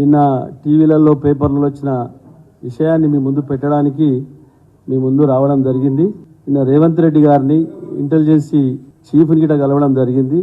నిన్న టీవీలలో పేపర్లలో వచ్చిన విషయాన్ని మీ ముందు పెట్టడానికి మీ ముందు రావడం జరిగింది. నిన్న రేవంత్ రెడ్డి గారిని ఇంటెలిజెన్సీ చీఫ్ని గిట కలవడం జరిగింది.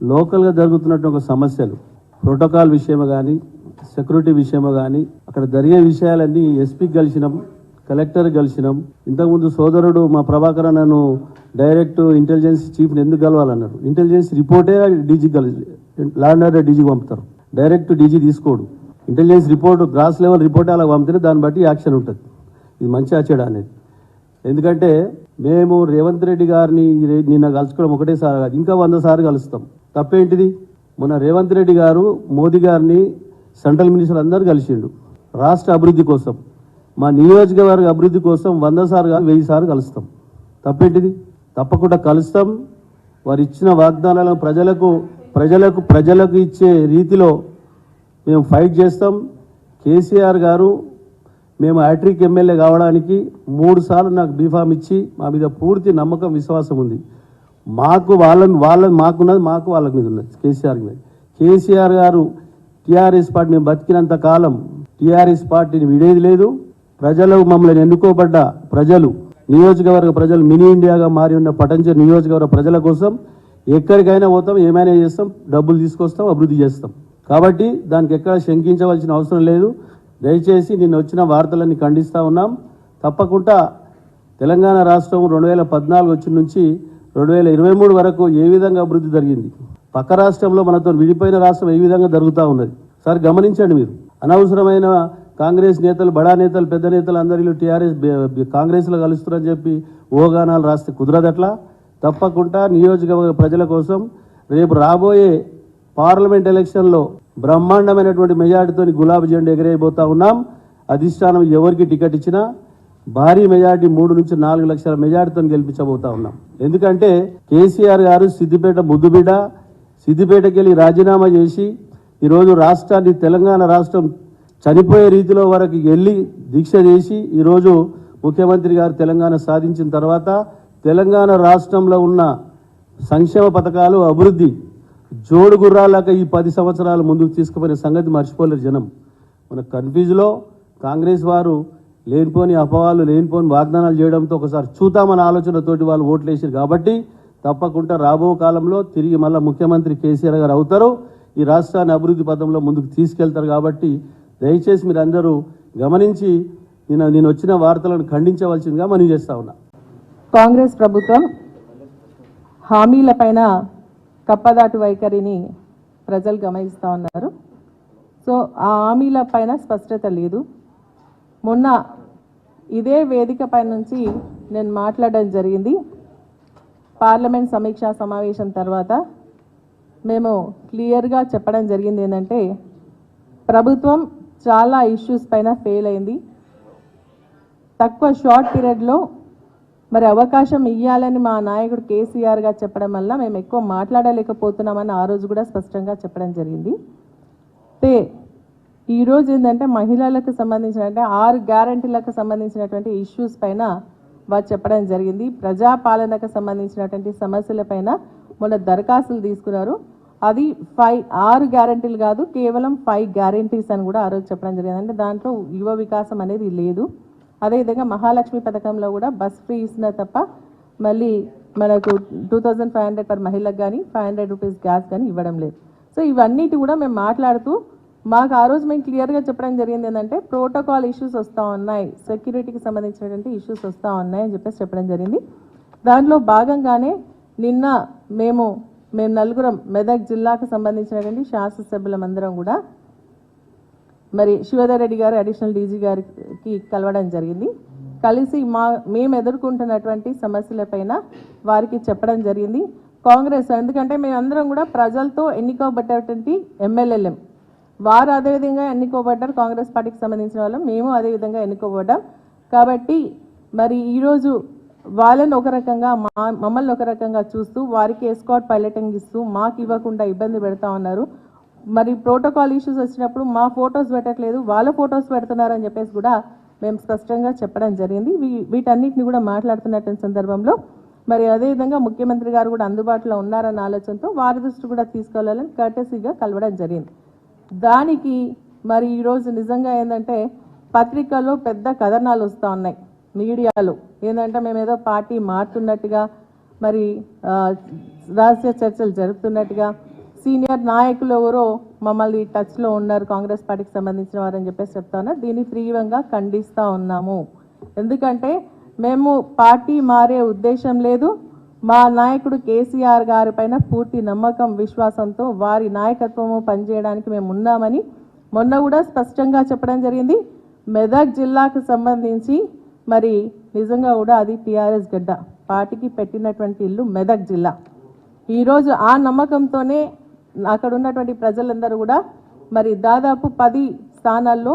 లోకల్గా జరుగుతున్నటువంటి ఒక సమస్యలు ప్రోటోకాల్ విషయము కానీ సెక్యూరిటీ విషయము కానీ అక్కడ జరిగే విషయాలన్నీ ఎస్పీకి కలిసినాం కలెక్టర్ కలిసినాం. ఇంతకుముందు సోదరుడు మా ప్రభాకర్ నన్ను డైరెక్ట్ ఇంటెలిజెన్స్ చీఫ్ని ఎందుకు కలవాలన్నాడు ఇంటెలిజెన్స్ రిపోర్టే డీజీ కలిసి ల్యాండ్ ఆర్డర్ డీజీకి పంపుతారు. డైరెక్ట్ డీజీ తీసుకోడు. Intelligence report gross level report అలా పంపితే దాన్ని బట్టి యాక్షన్ ఉంటుంది. ఇది మంచి ఆచడ అనేది. ఎందుకంటే మేము రేవంత్ రెడ్డి గారిని నిన్న కలుసుకోవడం ఒకటేసారి కాదు ఇంకా వంద సార్లు కలుస్తాం. తప్పేంటిది? మొన్న రేవంత్ రెడ్డి గారు మోదీ గారిని సెంట్రల్ మినిస్టర్ అందరు కలిసిండు. రాష్ట్ర అభివృద్ధి కోసం. మా నియోజకవర్గ అభివృద్ధి కోసం వంద సార్లు కాదు వెయ్యి సార్లు కలుస్తాం. తప్పేంటిది? తప్పకుండా కలుస్తాం. వారు ఇచ్చిన వాగ్దానాలను ప్రజలకు ప్రజలకు ప్రజలకు ఇచ్చే రీతిలో మేము ఫైట్ చేస్తాం. కేసీఆర్ గారు మేము హ్యాట్రిక్ ఎమ్మెల్యే కావడానికి మూడు సార్లు నాకు బీఫామ్ ఇచ్చి మా మీద పూర్తి నమ్మకం విశ్వాసం ఉంది. మాకు వాళ్ళ వాళ్ళ మాకున్నది మాకు వాళ్ళ మీద ఉన్నది కేసీఆర్ మీద. కేసీఆర్ గారు టీఆర్ఎస్ పార్టీ మేము బతికినంత కాలం టీఆర్ఎస్ పార్టీని విడేది లేదు. ప్రజలు మమ్మల్ని ఎన్నుకోబడ్డ ప్రజలు నియోజకవర్గ ప్రజలు మినీ ఇండియాగా మారి ఉన్న పటంచ నియోజకవర్గ ప్రజల కోసం ఎక్కడికైనా పోతాం ఏమైనా చేస్తాం డబ్బులు తీసుకొస్తాం అభివృద్ధి చేస్తాం. కాబట్టి దానికి ఎక్కడ శంకించవలసిన అవసరం లేదు. దయచేసి నిన్న వచ్చిన వార్తలన్నీ ఖండిస్తూ ఉన్నాం. తప్పకుండా తెలంగాణ రాష్ట్రం రెండు వేల పద్నాలుగు వచ్చిన నుంచి రెండు వేల ఇరవై మూడు వరకు ఏ విధంగా అభివృద్ధి జరిగింది? పక్క రాష్ట్రంలో మనతో విడిపోయిన రాష్ట్రం ఏ విధంగా జరుగుతూ ఉన్నది? సార్ గమనించండి మీరు. అనవసరమైన కాంగ్రెస్ నేతలు బడా నేతలు పెద్ద నేతలు అందరిలో టీఆర్ఎస్ కాంగ్రెస్లో కలుస్తున్నారని చెప్పి ఓగానాలు రాస్తే కుదరదట్లా? తప్పకుండా నియోజకవర్గ ప్రజల కోసం రేపు రాబోయే పార్లమెంట్ ఎలక్షన్లో బ్రహ్మాండమైనటువంటి మెజార్టీతో గులాబీ జెండా ఎగరేయబోతా ఉన్నాం. అధిష్టానం ఎవరికి టికెట్ ఇచ్చినా భారీ మెజార్టీ మూడు నుంచి నాలుగు లక్షల మెజార్టీతో గెలిపించబోతా ఉన్నాం. ఎందుకంటే కేసీఆర్ గారు సిద్దిపేట ముద్దుబిడ్డ సిద్దిపేటకి వెళ్ళి రాజీనామా చేసి ఈరోజు రాష్ట్రాన్ని తెలంగాణ రాష్ట్రం చనిపోయే రీతిలో వరకు వెళ్ళి దీక్ష చేసి ఈరోజు ముఖ్యమంత్రి గారు తెలంగాణ సాధించిన తర్వాత తెలంగాణ రాష్ట్రంలో ఉన్న సంక్షేమ పథకాలు అభివృద్ధి జోడు గుర్రాలాగా ఈ పది సంవత్సరాలు ముందుకు తీసుకుపోయిన సంగతి మర్చిపోలేరు జనం. మన కన్ఫ్యూజ్లో కాంగ్రెస్ వారు లేనిపోని అపవాలు లేనిపోని వాగ్దానాలు చేయడంతో ఒకసారి చూద్దామన్న ఆలోచనతోటి వాళ్ళు ఓట్లు వేసారు కాబట్టి తప్పకుండా రాబో కాలంలో తిరిగి మళ్ళీ ముఖ్యమంత్రి కేసీఆర్ గారు అవుతారు. ఈ రాష్ట్రాన్ని అభివృద్ధి పథంలో ముందుకు తీసుకెళ్తారు కాబట్టి దయచేసి మీరందరూ గమనించి నేను నేను వచ్చిన వార్తలను ఖండించవలసిందిగా మనం చేస్తా ఉన్నా. కాంగ్రెస్ ప్రభుత్వం హామీలపైన కప్పదాటు వైఖరిని ప్రజలు గమనిస్తూ ఉన్నారు. సో ఆ హామీల పైన స్పష్టత లేదు. మొన్న ఇదే వేదిక పై నుంచి నేను మాట్లాడడం జరిగింది. పార్లమెంట్ సమీక్షా సమావేశం తర్వాత మేము క్లియర్గా చెప్పడం జరిగింది ఏంటంటే ప్రభుత్వం చాలా ఇష్యూస్ పైన ఫెయిల్ అయింది. తక్కువ షార్ట్ పీరియడ్లో మరి అవకాశం ఇవ్వాలని మా నాయకుడు కేసీఆర్ గారు చెప్పడం వల్ల మేము ఎక్కువ మాట్లాడలేకపోతున్నామని ఆ రోజు కూడా స్పష్టంగా చెప్పడం జరిగింది. తే ఈరోజు ఏంటంటే మహిళలకు సంబంధించిన అంటే ఆరు గ్యారంటీలకు సంబంధించినటువంటి ఇష్యూస్ పైన వారు చెప్పడం జరిగింది. ప్రజాపాలనకు సంబంధించినటువంటి సమస్యల పైన మొన్న దరఖాస్తులు తీసుకున్నారు. అది ఫైవ్ ఆరు గ్యారంటీలు కాదు కేవలం ఫైవ్ గ్యారంటీస్ అని కూడా ఆ రోజు చెప్పడం జరిగింది. అంటే దాంట్లో యువ వికాసం అనేది లేదు. అదేవిధంగా మహాలక్ష్మి పథకంలో కూడా బస్ ఫ్రీ ఇస్తున్నారు తప్ప మళ్ళీ మనకు two thousand five hundred per మహిళకు కానీ ఫైవ్ హండ్రెడ్ రూపీస్ గ్యాస్ కానీ ఇవ్వడం లేదు. సో ఇవన్నిటి కూడా మేము మాట్లాడుతూ మాకు ఆ రోజు మేము క్లియర్గా చెప్పడం జరిగింది ఏంటంటే ప్రోటోకాల్ ఇష్యూస్ వస్తూ ఉన్నాయి సెక్యూరిటీకి సంబంధించినటువంటి ఇష్యూస్ వస్తూ ఉన్నాయి అని చెప్పేసి చెప్పడం జరిగింది. దాంట్లో భాగంగానే నిన్న మేము మేము నలుగురం మెదక్ జిల్లాకు సంబంధించినటువంటి శాసనసభ్యులమందరం కూడా మరి శివధర్ రెడ్డి గారు అడిషనల్ డీజీ గారికి కలవడం జరిగింది. కలిసి మా మేము ఎదుర్కొంటున్నటువంటి సమస్యలపైన వారికి చెప్పడం జరిగింది. కాంగ్రెస్ ఎందుకంటే మేమందరం కూడా ప్రజలతో ఎన్నుకోబడ్డటువంటి ఎమ్మెల్యేలం. వారు అదేవిధంగా ఎన్నుకోబడ్డారు కాంగ్రెస్ పార్టీకి సంబంధించిన వాళ్ళం మేము అదేవిధంగా ఎన్నుకోబడ్డాం. కాబట్టి మరి ఈరోజు వాళ్ళని ఒక రకంగా మా మమ్మల్ని ఒక రకంగా చూస్తూ వారికి ఎస్కాట్ పైలటింగ్ ఇస్తూ మాకు ఇవ్వకుండా ఇబ్బంది పెడతా ఉన్నారు. మరి ప్రోటోకాల్ ఇష్యూస్ వచ్చినప్పుడు మా ఫొటోస్ పెట్టట్లేదు వాళ్ళ ఫొటోస్ పెడుతున్నారని చెప్పేసి కూడా మేము స్పష్టంగా చెప్పడం జరిగింది. వీ- వీటన్నిటిని కూడా మాట్లాడుతున్నటువంటి సందర్భంలో. మరి అదేవిధంగా ముఖ్యమంత్రి గారు కూడా అందుబాటులో ఉన్నారన్న ఆలోచనతో వారి దృష్టి కూడా తీసుకెళ్ళాలని కర్టసీగా కలవడం జరిగింది. దానికి మరి ఈరోజు నిజంగా ఏంటంటే పత్రికల్లో పెద్ద కథనాలు వస్తూ ఉన్నాయి. మీడియాలో ఏంటంటే మేము ఏదో పార్టీ మారుతున్నట్టుగా మరి రహస్య చర్చలు జరుపుతున్నట్టుగా సీనియర్ నాయకులు ఎవరో మమ్మల్ని టచ్లో ఉన్నారు కాంగ్రెస్ పార్టీకి సంబంధించిన వారని చెప్పేసి చెప్తాను దీన్ని తీవ్రంగా ఖండిస్తూ ఉన్నాము. ఎందుకంటే మేము పార్టీ మారే ఉద్దేశం లేదు. మా నాయకుడు కేసీఆర్ గారి పైన పూర్తి నమ్మకం విశ్వాసంతో వారి నాయకత్వము పనిచేయడానికి మేము ఉన్నామని మొన్న కూడా స్పష్టంగా చెప్పడం జరిగింది. మెదక్ జిల్లాకు సంబంధించి మరి నిజంగా కూడా అది టీఆర్ఎస్ గడ్డ. పార్టీకి పెట్టినటువంటి ఇల్లు మెదక్ జిల్లా. ఈరోజు ఆ నమ్మకంతోనే అక్కడ ఉన్నటువంటి ప్రజలందరూ కూడా మరి దాదాపు పది స్థానాల్లో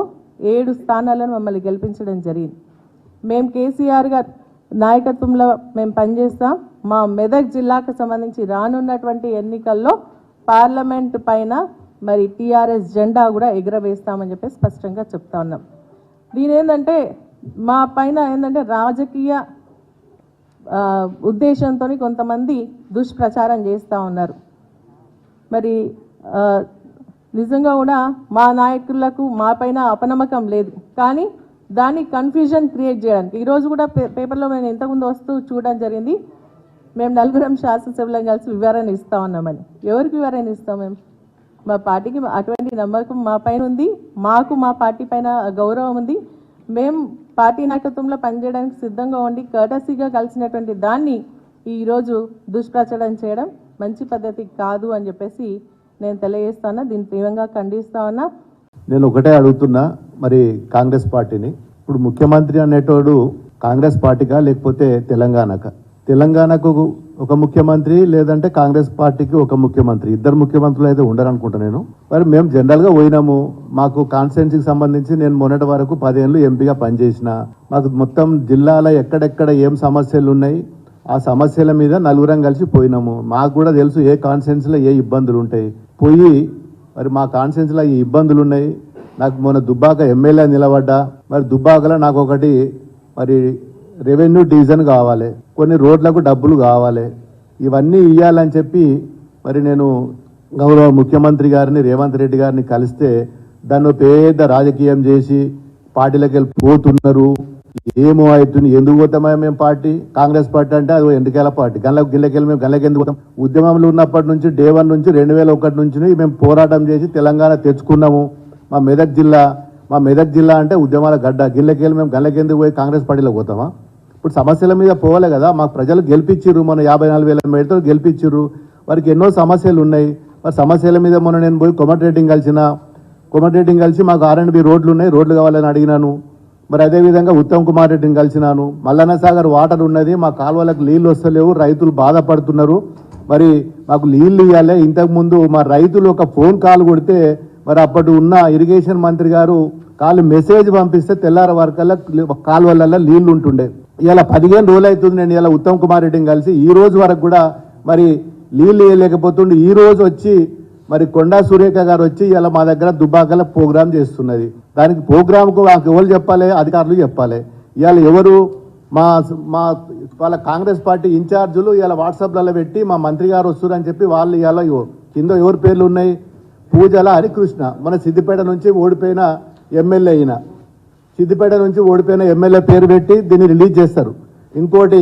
ఏడు స్థానాలను మమ్మల్ని గెలిపించడం జరిగింది. మేము కేసీఆర్ గారు నాయకత్వంలో మేము పనిచేస్తాం మా మెదక్ జిల్లాకు సంబంధించి రానున్నటువంటి ఎన్నికల్లో పార్లమెంట్ పైన మరి టీఆర్ఎస్ జెండా కూడా ఎగురవేస్తామని చెప్పి స్పష్టంగా చెప్తా ఉన్నాం. దీని ఏంటంటే మా పైన ఏంటంటే రాజకీయ ఉద్దేశంతో కొంతమంది దుష్ప్రచారం చేస్తూ ఉన్నారు. మరి నిజంగా కూడా మా నాయకులకు మా పైన అపనమ్మకం లేదు. కానీ దాన్ని కన్ఫ్యూజన్ క్రియేట్ చేయడానికి. ఈరోజు కూడా పే పేపర్లో మేము ఇంతకుముందు వస్తూ చూడడం జరిగింది. మేము నలుగురం శాసనసభ్యులం కలిసి వివరణ ఇస్తా ఉన్నామని ఎవరికి వివరణ ఇస్తాం మేము? మా పార్టీకి అటువంటి నమ్మకం మా పైన ఉంది. మాకు మా పార్టీ పైన గౌరవం ఉంది. మేము పార్టీ నాయకత్వంలో పనిచేయడానికి సిద్ధంగా ఉండి కర్టసీగా కలిసినటువంటి దాన్ని ఈరోజు దుష్ప్రచారం చేయడం మంచి పద్ధతి కాదు అని చెప్పేసి నేను తెలియజేస్తాను దీన్ని తీవ్రంగా ఖండిస్తా ఉన్నా నేను ఒకటే అడుగుతున్నా మరి కాంగ్రెస్ పార్టీని. ఇప్పుడు ముఖ్యమంత్రి అనేటోడు కాంగ్రెస్ పార్టీగా లేకపోతే తెలంగాణక? తెలంగాణకు ఒక ముఖ్యమంత్రి లేదంటే కాంగ్రెస్ పార్టీకి ఒక ముఖ్యమంత్రి. ఇద్దరు ముఖ్యమంత్రులు అయితే ఉండరు అనుకుంటా నేను. మరి మేము జనరల్గా పోయినాము. మాకు కాన్స్టిట్యున్సీకి సంబంధించి నేను మొన్నటి వరకు పదేళ్ళు ఎంపీగా పనిచేసిన. మాకు మొత్తం జిల్లాలో ఎక్కడెక్కడ ఏం సమస్యలు ఉన్నాయి ఆ సమస్యల మీద నలుగురం కలిసి పోయినాము. మాకు కూడా తెలుసు ఏ కాన్సెన్స్లో ఏ ఇబ్బందులు ఉంటాయి. పోయి మరి మా కాన్సెన్స్లో ఈ ఇబ్బందులు ఉన్నాయి. నాకు మొన్న దుబ్బాక ఎమ్మెల్యే నిలబడ్డా. మరి దుబ్బాకలో నాకు ఒకటి మరి రెవెన్యూ డివిజన్ కావాలి. కొన్ని రోడ్లకు డబ్బులు కావాలి. ఇవన్నీ ఇవ్వాలని చెప్పి మరి నేను గౌరవ ముఖ్యమంత్రి గారిని రేవంత్ రెడ్డి గారిని కలిస్తే దాన్ని పెద్ద రాజకీయం చేసి పార్టీలకు వెళ్ళి పోతున్నారు. ఏమో అవుతుంది ఎందుకు పోతామా మేము పార్టీ? కాంగ్రెస్ పార్టీ అంటే అది ఎండికేల పార్టీ? గల్ల గిల్లకెళ్ళి మేము గల్లకి ఎందుకు పోతాం? ఉద్యమంలో ఉన్నప్పటి నుంచి డే వన్ నుంచి రెండు వేల ఒకటి నుంచి మేము పోరాటం చేసి తెలంగాణ తెచ్చుకున్నాము. మా మెదక్ జిల్లా మా మెదక్ జిల్లా అంటే ఉద్యమాల గడ్డ. గిల్లకెళ్ళి మేము గల్లకి ఎందుకు పోయి కాంగ్రెస్ పార్టీలో పోతామా? ఇప్పుడు సమస్యల మీద పోవాలి కదా. మాకు ప్రజలు గెలిపించారు మన యాభై నాలుగు వేల మేడతో గెలిపించారు వారికి ఎన్నో సమస్యలు ఉన్నాయి. మరి సమస్యల మీద మొన్న నేను పోయి కొమటిరెడ్డిని కలిసిన కొమటిరెడ్డిని కలిసి మాకు ఆర్ అండ్ బి రోడ్లు ఉన్నాయి. రోడ్లు కావాలని అడిగినాను. మరి అదేవిధంగా ఉత్తమ్ కుమార్ రెడ్డిని కలిసినాను. మల్లన్న సాగర్ వాటర్ ఉన్నది మా కాలువలకు నీళ్ళు వస్తలేవు రైతులు బాధపడుతున్నారు. మరి మాకు నీళ్ళు ఇవ్వాలి ఇంతకుముందు మా రైతులు ఒక ఫోన్ కాల్ కొడితే మరి అప్పటి ఉన్న ఇరిగేషన్ మంత్రి గారు కాలు మెసేజ్ పంపిస్తే తెల్లార వరకల్లా కాలువలలో నీళ్ళు ఉంటుండే. ఇలా పదిహేను రోజులు అవుతుంది నేను ఇలా ఉత్తమ్ కుమార్ రెడ్డిని కలిసి ఈ రోజు వరకు కూడా మరి నీళ్ళు ఇవ్వలేకపోతుండే ఈ రోజు వచ్చి మరి కొండా సురేఖ గారు వచ్చి ఇలా మా దగ్గర దుబ్బాకల ప్రోగ్రామ్ చేస్తున్నది. దానికి ప్రోగ్రామ్కు మాకు ఎవరు చెప్పాలి? అధికారులు చెప్పాలి. ఇవాళ ఎవరు? మా మా వాళ్ళ కాంగ్రెస్ పార్టీ ఇన్ఛార్జులు ఇలా వాట్సాప్లలో పెట్టి మా మంత్రి గారు వస్తున్నారు అని చెప్పి వాళ్ళు ఇలా కింద ఎవరి పేర్లు ఉన్నాయి? పూజల హరికృష్ణ. మన సిద్దిపేట నుంచి ఓడిపోయిన ఎమ్మెల్యే అయిన. సిద్దిపేట నుంచి ఓడిపోయిన ఎమ్మెల్యే పేరు పెట్టి దీన్ని రిలీజ్ చేస్తారు. ఇంకోటి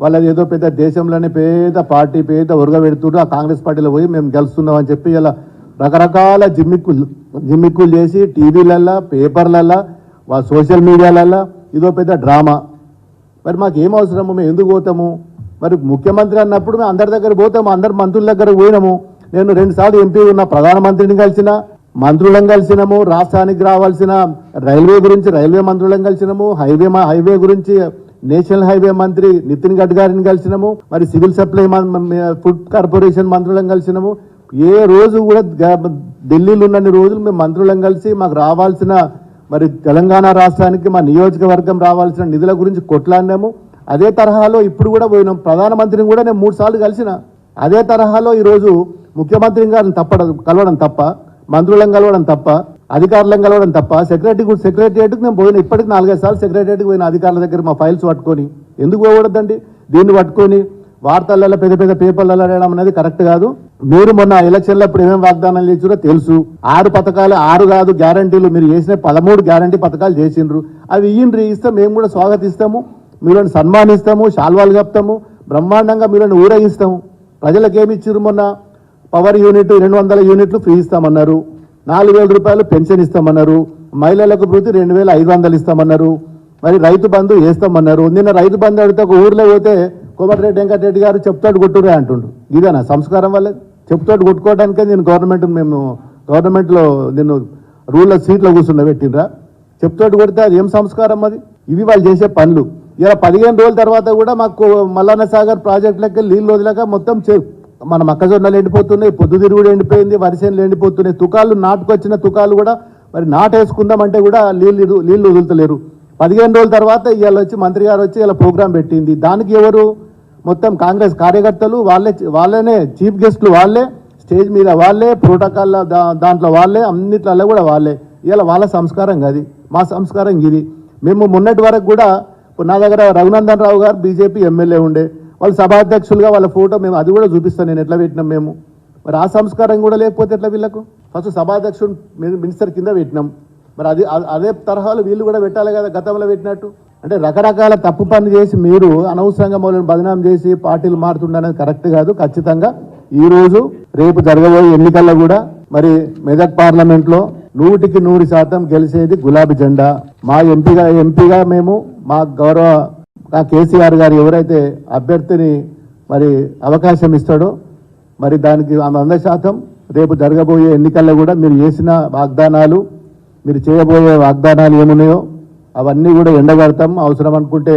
వాళ్ళది ఏదో పెద్ద దేశంలోనే పేద పార్టీ పేద ఉరగబెడుతుంటూ ఆ కాంగ్రెస్ పార్టీలో పోయి మేము గెలుస్తున్నాం అని చెప్పి ఇలా రకరకాల జిమ్మిక్కులు జిమ్మిక్కులు చేసి టీవీలల్లో పేపర్లల్లో వాళ్ళ సోషల్ మీడియాలల్లో ఇదో పెద్ద డ్రామా. మరి మాకు ఏం అవసరము? మేము ఎందుకు పోతాము? మరి ముఖ్యమంత్రి అన్నప్పుడు మేము అందరి దగ్గర పోతాము అందరు మంత్రుల దగ్గర పోయినాము. నేను రెండుసార్లు ఎంపీ ఉన్న ప్రధానమంత్రిని కలిసిన మంత్రులను కలిసినాము రాష్ట్రానికి రావాల్సిన రైల్వే గురించి రైల్వే మంత్రులను కలిసినాము హైవే హైవే గురించి నేషనల్ హైవే మంత్రి నితిన్ గడ్కరీని కలిసినాము మరి సివిల్ సప్లై మం- ఫుడ్ కార్పొరేషన్ మంత్రులను కలిసినాము. ఏ రోజు కూడా ఢిల్లీలో ఉన్నన్ని రోజులు మేము మంత్రులను కలిసి మాకు రావాల్సిన మరి తెలంగాణ రాష్ట్రానికి మా నియోజకవర్గం రావాల్సిన నిధుల గురించి కొట్లాడినాము. అదే తరహాలో ఇప్పుడు కూడా పోయినాం. ప్రధానమంత్రిని కూడా నేను మూడు సార్లు కలిసిన. అదే తరహాలో ఈరోజు ముఖ్యమంత్రి గారిని తప్పడం కలవడం తప్ప మంత్రులను కలవడం తప్ప అధికారులను కలవడం తప్ప సెక్రటరీ సెక్రటరియట్కి నేను పోయిన ఇప్పటికి నాలుగైదు సార్లు సెక్రటరియట్కి పోయిన అధికారుల దగ్గర మా ఫైల్స్ పట్టుకొని. ఎందుకు పోకూడదండి? దీన్ని పట్టుకొని వార్తలలో పెద్ద పెద్ద పేపర్లలో రాయడం అనేది కరెక్ట్ కాదు. మీరు మొన్న ఎలక్షన్లో ఇప్పుడు ఏమేమి వాగ్దానాలు చేసారో తెలుసు. ఆరు పథకాలు ఆరు కాదు గ్యారంటీలు మీరు చేసిన పదమూడు గ్యారంటీ పథకాలు చేసిండ్రు. అవి ఇయ్యండ్రి ఇస్తే మేము కూడా స్వాగతిస్తాము. మీరని సన్మానిస్తాము శాల్వాలు కప్తాము. బ్రహ్మాండంగా మీరని ఊరేగిస్తాము. ప్రజలకు ఏమి ఇచ్చారు మొన్న? పవర్ యూనిట్ రెండు వందల యూనిట్లు ఫ్రీ ఇస్తామన్నారు. నాలుగు వేల రూపాయలు పెన్షన్ ఇస్తామన్నారు. మహిళలకు ప్రతి రెండు వేల ఐదు వందలు ఇస్తామన్నారు. మరి రైతు బంధు వేస్తామన్నారు. నిన్న రైతు బంధు అడిగితే ఒక ఊర్లో పోతే కోమటిరెడ్డి వెంకటరెడ్డి గారు చెప్తాడు కొట్టురే అంటుండు. ఇదేనా సంస్కారం వల్ల చెప్తాడు కొట్టుకోవడానికే నేను గవర్నమెంట్ మేము గవర్నమెంట్లో నేను రూల్లో సీట్లో కూర్చున్న పెట్టినరా చెప్తాడు కొడితే అది ఏం సంస్కారం అది? ఇవి వాళ్ళు చేసే పనులు. ఇలా పదిహేను రోజుల తర్వాత కూడా మాకు మల్లన్న సాగర్ ప్రాజెక్టులకి నీళ్ళు వదిలేక మొత్తం చే- మన మొక్కజొన్నలు ఎండిపోతున్నాయి పొద్దుతిరుగుడు ఎండిపోయింది వరిసేనులు ఎండిపోతున్నాయి తుకాలు నాటుకొచ్చిన తుకాలు కూడా మరి నాటేసుకుందామంటే కూడా నీళ్ళు నీళ్ళు వదులుతలేరు. పదిహేను రోజుల తర్వాత ఇవాళ వచ్చి మంత్రి గారు వచ్చి ఇలా ప్రోగ్రాం పెట్టింది. దానికి ఎవరు? మొత్తం కాంగ్రెస్ కార్యకర్తలు వాళ్ళే వాళ్ళనే చీఫ్ గెస్ట్లు వాళ్ళే స్టేజ్ మీద వాళ్ళే ప్రోటోకాల్ దాంట్లో వాళ్ళే అన్నిట్లలో కూడా వాళ్ళే. ఇలా వాళ్ళ సంస్కారం అది మా సంస్కారం ఇది. మేము మొన్నటి వరకు కూడా నా దగ్గర రఘునందన్ రావు గారు బీజేపీ ఎమ్మెల్యే ఉండే. వాళ్ళు సభాధ్యక్షులుగా వాళ్ళ ఫోటో మేము అది కూడా చూపిస్తాను నేను ఎట్లా పెట్టినాం మేము. మరి ఆ సంస్కారం కూడా లేకపోతే ఎట్లా వీళ్ళకు? ఫస్ట్ సభాధ్యక్షుడు మినిస్టర్ కింద పెట్టినాం. మరి అది అదే తరహాలు వీళ్ళు కూడా పెట్టాలి కదా గతంలో పెట్టినట్టు. అంటే రకరకాల తప్పు పనులు చేసి మీరు అనవసరంగా మొదలు బదనాం చేసి పార్టీలు మారుతుండనేది కరెక్ట్ కాదు ఖచ్చితంగా. ఈ రోజు రేపు జరగబోయే ఎన్నికల్లో కూడా మరి మెదక్ పార్లమెంట్లో నూటికి నూరు శాతం గెలిచేది గులాబీ జెండా. మా ఎంపీగా ఎంపీగా మేము మా గౌరవ ఆ కేసీఆర్ గారు ఎవరైతే అభ్యర్థిని మరి అవకాశం ఇస్తాడో మరి దానికి వంద శాతం రేపు జరగబోయే ఎన్నికల్లో కూడా మీరు చేసిన వాగ్దానాలు మీరు చేయబోయే వాగ్దానాలు ఏమున్నాయో అవన్నీ కూడా ఎండగడతాం. అవసరం అనుకుంటే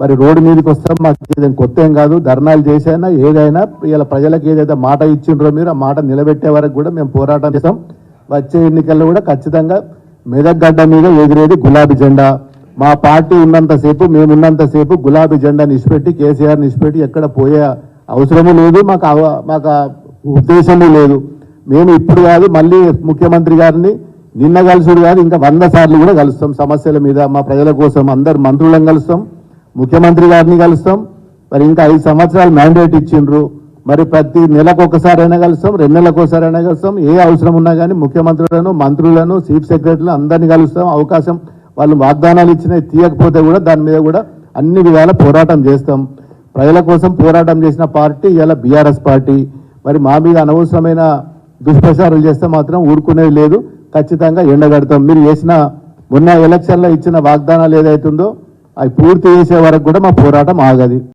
మరి రోడ్డు మీదకి వస్తాం. మాకు ఏదైనా కొత్త ఏం కాదు. ధర్నాలు చేసైనా ఏదైనా ఇలా ప్రజలకు ఏదైతే మాట ఇచ్చిండ్రో మీరు ఆ మాట నిలబెట్టే వరకు కూడా మేము పోరాటం చేస్తాం. వచ్చే ఎన్నికల్లో కూడా ఖచ్చితంగా మెదక్ గడ్డ మీద ఎగిరేది గులాబీ జెండా. మా పార్టీ ఉన్నంతసేపు మేమున్నంతసేపు గులాబీ జెండా నిష్పెట్టి కేసీఆర్ నిష్పెట్టి ఎక్కడ పోయే అవసరము లేదు మాకు అవ- మాకు ఉద్దేశము లేదు. మేము ఇప్పుడు కాదు మళ్ళీ ముఖ్యమంత్రి గారిని నిన్న కలుసుడు కాదు ఇంకా వంద సార్లు కూడా కలుస్తాం. సమస్యల మీద మా ప్రజల కోసం అందరు మంత్రులను కలుస్తాం ముఖ్యమంత్రి గారిని కలుస్తాం. మరి ఇంకా ఐదు సంవత్సరాలు మ్యాండేట్ ఇచ్చిండ్రు. మరి ప్రతి నెలకు ఒకసారైనా కలుస్తాం రెండు నెలలకు ఒకసారైనా కలుస్తాం. ఏ అవసరం ఉన్నా కానీ ముఖ్యమంత్రులను మంత్రులను చీఫ్ సెక్రటరీలను అందరినీ కలుస్తాం. అవకాశం వాళ్ళు వాగ్దానాలు ఇచ్చినా తీయకపోతే కూడా దాని మీద కూడా అన్ని విధాల పోరాటం చేస్తాం. ప్రజల కోసం పోరాటం చేసిన పార్టీ ఇలా బీఆర్ఎస్ పార్టీ. మరి మా మీద అనవసరమైన దుష్ప్రచారాలు చేస్తే మాత్రం ఊరుకునేది లేదు. ఖచ్చితంగా ఎండగడతాం. మీరు చేసిన మొన్న ఎలక్షన్లో ఇచ్చిన వాగ్దానాలు ఏదైతుందో అవి పూర్తి చేసే వరకు కూడా మా పోరాటం ఆగది.